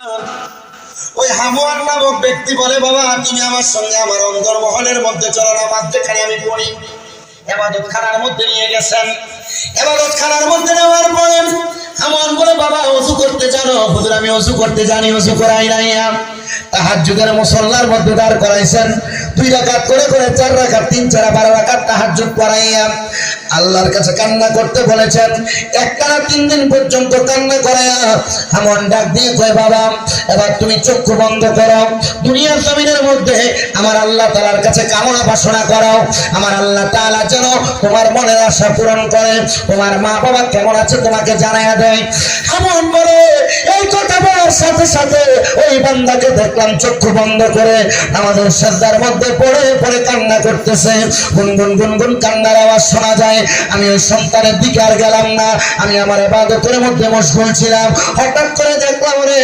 ওই নামক ব্যক্তি বলে, বাবা, তুমি আমার সঙ্গে আমার মধ্যে চলো যেখানে আমি পড়ি। এবাদত মধ্যে নিয়ে গেছেন। এবাদত মধ্যে নেওয়ার পরে আমার বলে, বাবা অজু করতে জানো হুজুর, আমি অজু করতে জানি অজু করাই নাই তাহার যুগের মুসল্লার মধ্যে দাঁড় করাইছেন। দুই রাকাত করে করে চার রাকাত, তিন চার বারো তাহার যুগ করাইয়া আল্লাহর কাছে কান্না করতে বলেছেন। একটানা তিন দিন পর্যন্ত কান্না করাইয়া এমন ডাক দিয়ে কয়, বাবা, এবার তুমি চক্ষু বন্ধ করো। দুনিয়ার জমিনের মধ্যে আমার আল্লাহ তালার কাছে কামনা বাসনা করো আমার আল্লাহ তাআলা যেন তোমার মনের আশা পূরণ করে। তোমার মা বাবা কেমন আছে তোমাকে জানাইয়া দেয়। এমন বলে, এই কথা সাথে সাথে ওই বান্দাকে দেখলাম চক্ষু বন্ধ করে আমাদের শ্রদ্ধার মধ্যে পড়ে পড়ে কান্না করতেছে। গুনগুন গুনগুন কান্নার আওয়াজ শোনা যায়। আমি ওই সন্তানের দিকে আর গেলাম না। আমি আমার এবাদতের মধ্যে মশগুল ছিলাম। হঠাৎ করে দেখলাম রে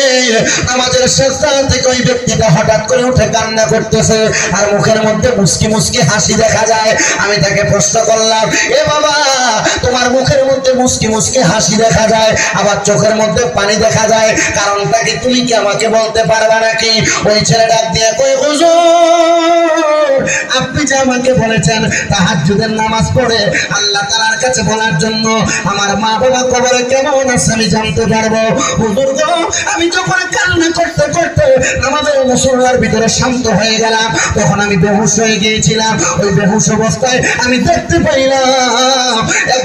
আমাদের শ্রদ্ধা থেকে ওই ব্যক্তিটা হঠাৎ করে উঠে কান্না করতেছে। আর মুখের মধ্যে মুসকি মুসকি হাসি দেখা যায়। আমি তাকে প্রশ্ন করলাম, এ বাবা, তোমার মুখের মধ্যে মুসকি মুসকি হাসি দেখা যায়? আবার চোখের মধ্যে পানি দেখা যায়? কারণটা কি তুমি কি আমাকে বলতে পারবে নাকি? ওই ছেলে ডাক দিয়ে কই হুজুর, আপনি যে আমাকে বলেছেন তাহাজ্জুদের নামাজ পড়ে, আল্লাহ তাআলার কাছে বলার জন্য আমার মা বাবা কবরে কেমন আছে আমি জানতে পারব? হুজুর গো, আমি যখন কান্না করতে করতে আমাদের মুসল্লার ভিতরে শান্ত হয়ে গেলাম, তখন আমি বেহুশ হয়ে গিয়েছিলাম। ওই বেহুশ অবস্থায় আমি দেখতে পাইলাম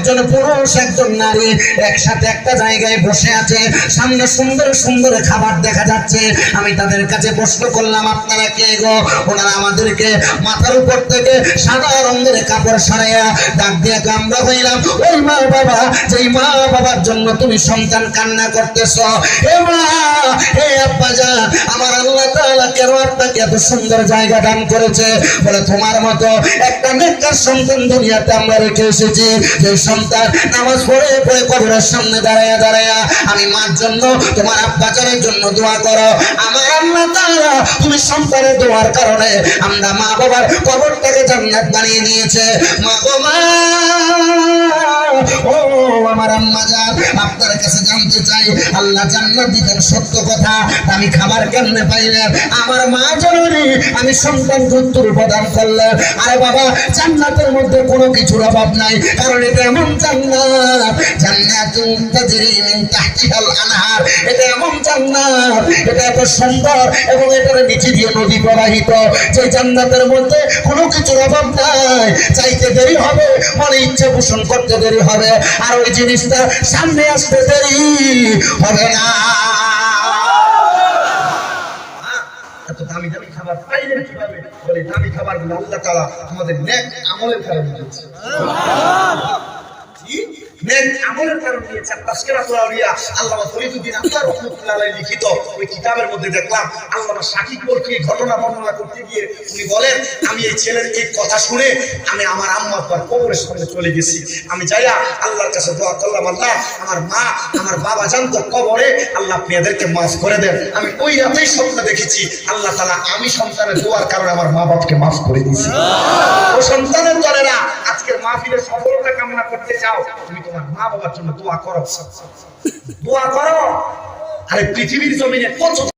একজন পুরুষ, একজন নারী একসাথে একটা জায়গায় বসে আছে। সামনে সুন্দর সুন্দর খাবার দেখা যাচ্ছে। আমি তাদের কাছে প্রশ্ন করলাম, আপনারা কে গো? ওনারা আমাদেরকে মাথার উপর থেকে সাদা রঙের কাপড় সরাইয়া ডাক দিয়ে আমরা হইলাম ওই মা বাবা, যেই মা বাবার জন্য তুমি সন্তান কান্না করতেছ, এ মা হে আমি মার জন্য, তোমার আব্বা জানের জন্য দোয়া করো। আমার আল্লাহ তাআলা তুমি সন্তানের দোয়ার কারণে আমরা মা বাবার কবরটাকে জান্নাত বানিয়ে দিয়েছে মা গো আমার আম্মা জান আপনার কাছে জানতে চাই, আল্লাহ সত্য কথা আমি খাবার কেমনে পাইলেন মা জননী আমি সন্তান পুত্র প্রদান করলাম। আরে বাবা, জান্নাতের মধ্যে কোনো কিছুর অভাব নাই, কারণ এটা এমন জান্নাত। জান্নাতুন তাজরি মিন তাহতিহাল আনহার। এটা এমন জান্নাত, এটা এত সুন্দর এবং এটার নিচে দিয়ে নদী প্রবাহিত, যে জান্নাতের মধ্যে কোনো কিছুর অভাব নাই। চাইতে দেরি হবে, মনে ইচ্ছে পোষণ করতে দেরি হবে, আর ওই জিনিসটা সামনে আসতে দেরি হবে না। খাবার পাইলেন কীভাবে বলে দামি খাবারগুলো আল্লাহ তালা আমাদের নেক আমলের কারণে? নেক আমলের কারণে দিয়েছে তাসকিরাত আউলিয়া আল্লামা ফরিদুদ্দিন আহমদ রাহমাতুল্লাহ লিখিত ওই কিতাবের মধ্যে দেখলাম আল্লামা শাকিব বলকে এই ঘটনা বর্ণনা করতে গিয়ে উনি বলেন, আমি এই ছেলের এই কথা শুনে আমি আমার আম্মা আব্বার কবরের সামনে চলে গেছি। আমি যাইয়া আল্লাহর কাছে দোয়া করলাম, আল্লাহ, আমার মা, আমার বাবা জানতো কবরে, আল্লাহ আপনি এদেরকে মাফ করে দেন। আমি ওই রাতেই স্বপ্ন দেখেছি, আল্লাহ তাআলা আমি সন্তানের দোয়ার কারণে আমার মা বাবাকে মাফ করে দিয়েছি। ও সন্তানের দলেরা আজকের মাহফিলের সফলতা কামনা করতে চাও, তুমি তোমার মা বাবার জন্য দোয়া করো। দোয়া করো। আরে পৃথিবীর জমিনে কত